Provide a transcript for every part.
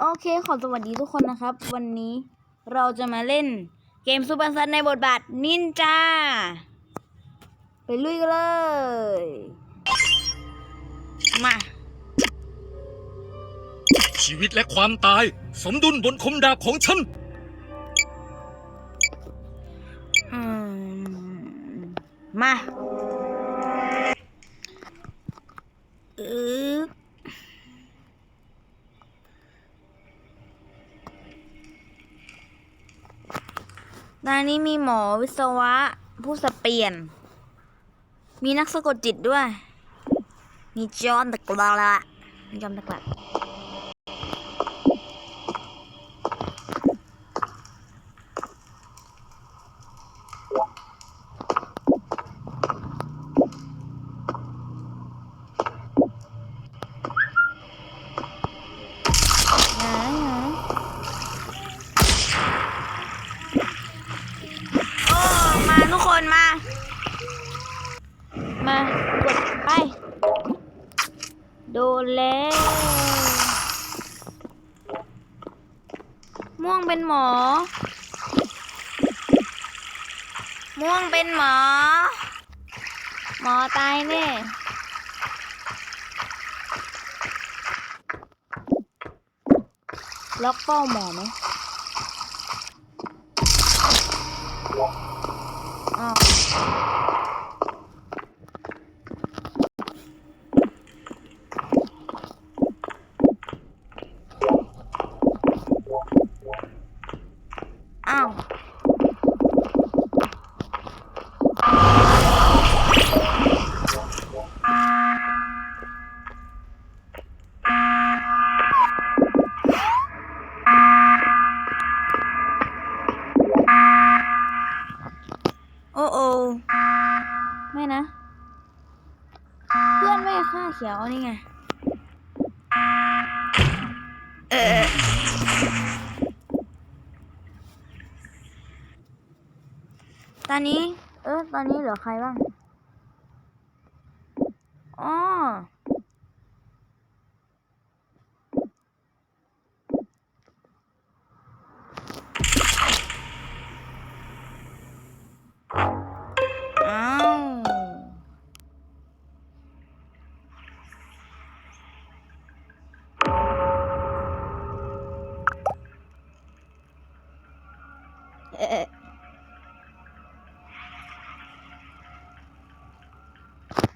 โอเคขอสวัสดีทุกคนนะครับ วันนี้เราจะมาเล่นเกมซูเปอร์ซันในบทบาทนินจา ไปลุยกันเลย มา ชีวิตและความตาย สมดุลบนคมดาบของฉัน อืม มาเออ ตอนนี้มีหมอวิศวะ ผู้สเปลี่ยน มีนักสะกดจิตด้วย มีจอห์นตะกลาละจอห์นตะกลาไหนไหนโอ้ มาทุกคนมา มากดไป โดนแล้ว ม่วงเป็นหมอ ม่วงเป็นหมอ หมอตายแน่ล็อกเป้าหมอไหมอ้าวอ้ โอ้โอไม่นะ เพื่อนไม่ฆ่าเขียวนี่ไง เออตอนนี้ เออ ตอนนี้เหลือใครบ้าง อ๋อ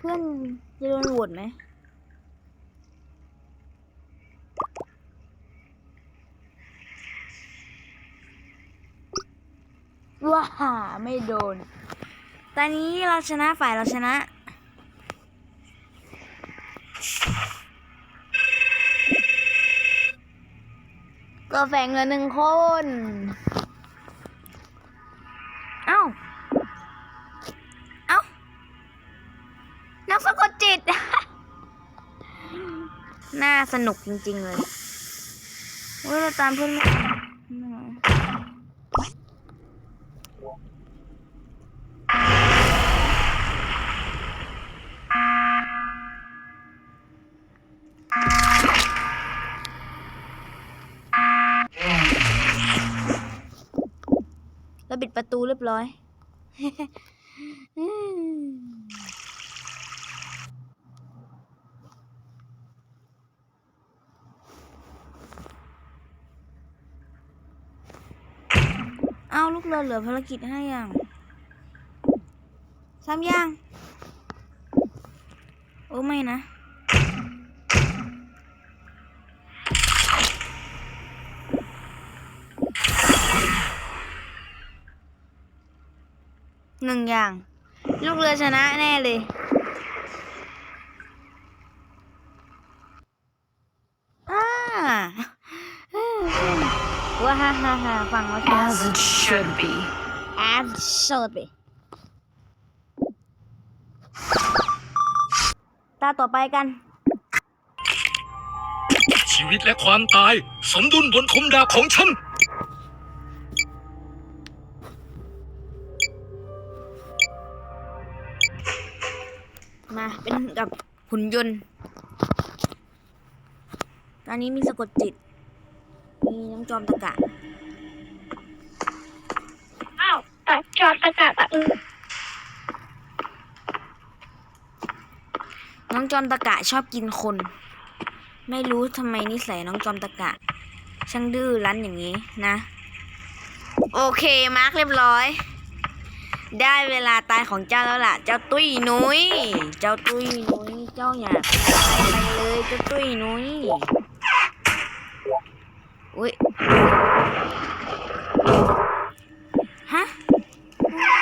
เพื่อนจะโดนโหวตไหมว้าไม่โดน ตอนนี้เราชนะฝ่ายเราชนะ ก็แฝงเหลือหนึ่งคน เอาเอ้าะกดจิต น่าสนุกจริง ๆ เลยเว้ยเราตามเพื่อนไม่เราปิดประตูเรียบร้อย เอา ลูกเรือเหลือภารกิจให้ยังทำย่างโอ้ไม่นะ หนึ่งอย่าง ลูกเรือชนะแน่เลย อ่า ว้าฮ่าฮ่าฮ่าฟังแล้วชนะ As it should be. as should be ตาต่อไปกัน ชีวิตและความตาย สมดุลบนคมดาบของฉัน มาเป็นกับหุ่นยนต์ ตอนนี้มีสะกดจิต นี่น้องจอมตะกะอ้าวแต่จอดประกาศอะอือน้องจอมตะกะชอบกินคน ไม่รู้ทำไมนิสัยน้องจอมตะกะ ช่างดื้อรั้นอย่างนี้นะ โอเค มาร์คเรียบร้อย ได้เวลาตายของเจ้าแล้วล่ะ เจ้าตุ้ยนุ้ย เจ้าตุ้ยนุ้ย เจ้าอย่าไปเลย เจ้าตุ้ยนุ้ย อุ้ยฮะ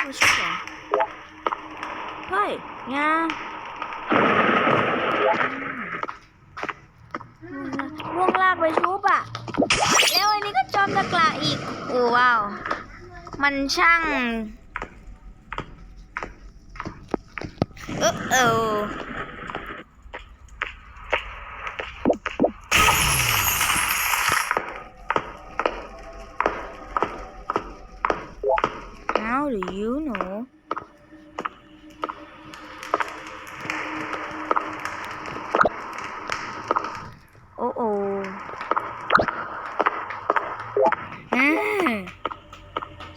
ไม่ใช่เหรอเฮ้ยงาล่วงลากไปชุบอะแล้วอันนี้ก็จอมตะกละอีก โอ้ว้าว มันช่างเออเออ หรือยูหนูโอ้โอ้อ่า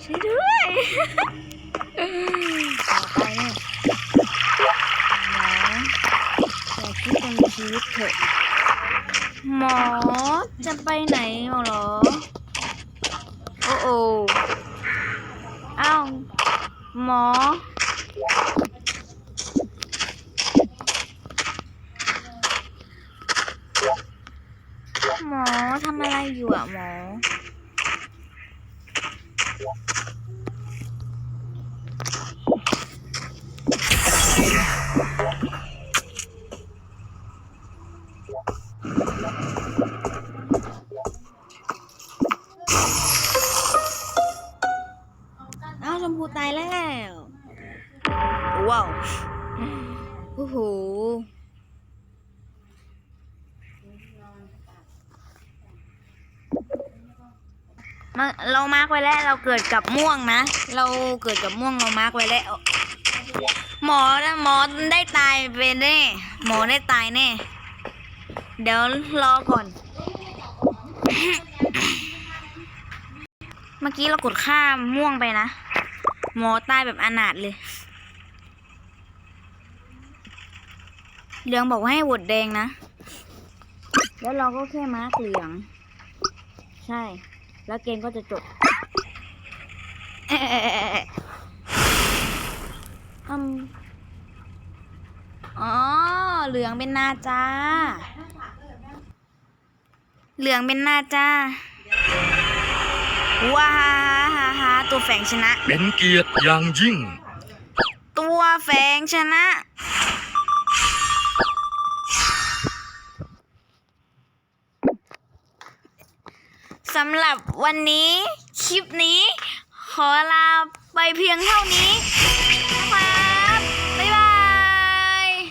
ช่วยด้วยต่อไปเนี่ยหมออย่คิดจะมีชีวิตเถอะหมอจะไปไหนเหรอ โอ้โอ้ ห แล้วว้าวโอ้โหมาเรามาร์กไว้แล้วเราเกิดกับม่วงนะ เราเกิดกับม่วงเรามาร์กไว้แล้วหมอนะหมอได้ตายไปแน่หมอได้ตายแน่เดี๋ยวรอก่อน เมื่อกี้เรากดข้ามม่วงไปนะ หมอตายแบบอนาถเลยเหลืองบอกว่าให้โหวตแดงนะ แล้วเราก็แค่มาร์กเหลือง ใช่ แล้วเกมก็จะจบเอ๊ะอืมอ๋อ เหลืองเป็นนาจา เหลืองเป็นนาจา ว้าฮ่าฮ่าฮ่า ตัวแฝงชนะ เป็นเกียรติอย่างยิ่ง ตัวแฝงชนะ สำหรับวันนี้ คลิปนี้ ขอลาไปเพียงเท่านี้